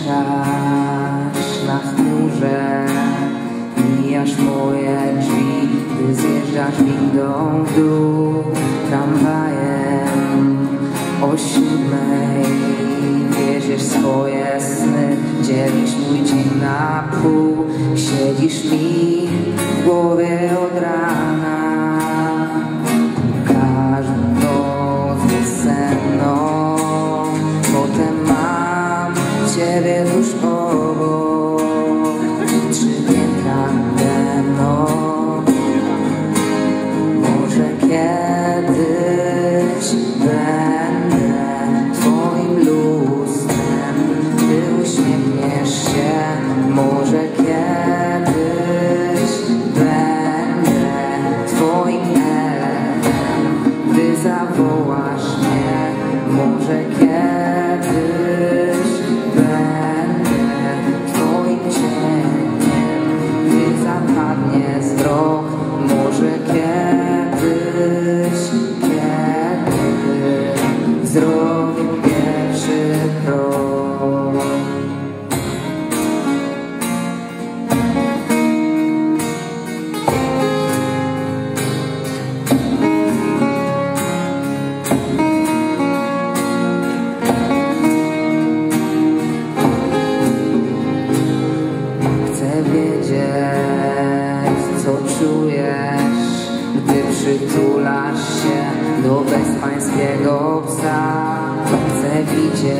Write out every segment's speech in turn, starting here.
Mieszkasz na chmurze, mijasz moje drzwi, gdy zjeżdżasz windą w dół tramwajem o siódmej. Wierzysz swoje sny, dzielisz mój dzień na pół, siedzisz mi w głowie od rana. Może kiedyś będę Twoim echem Gdy zawołasz mnie. Może kiedyś przytulasz się do bezpańskiego psa. Chcę widzieć,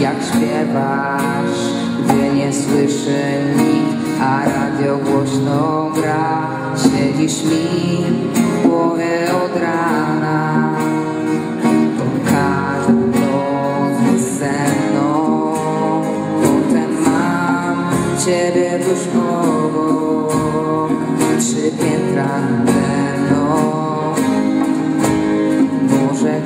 jak śpiewasz, gdy nie słyszy nikt, a Obok Trzy piętra mną Może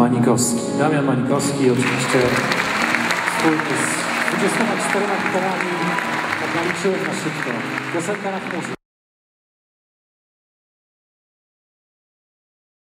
Manikowski. Damian Manikowski oczywiście wspólnie z 24 gitarami, jak naliczyłem na szybko. Piosenka na chmurze.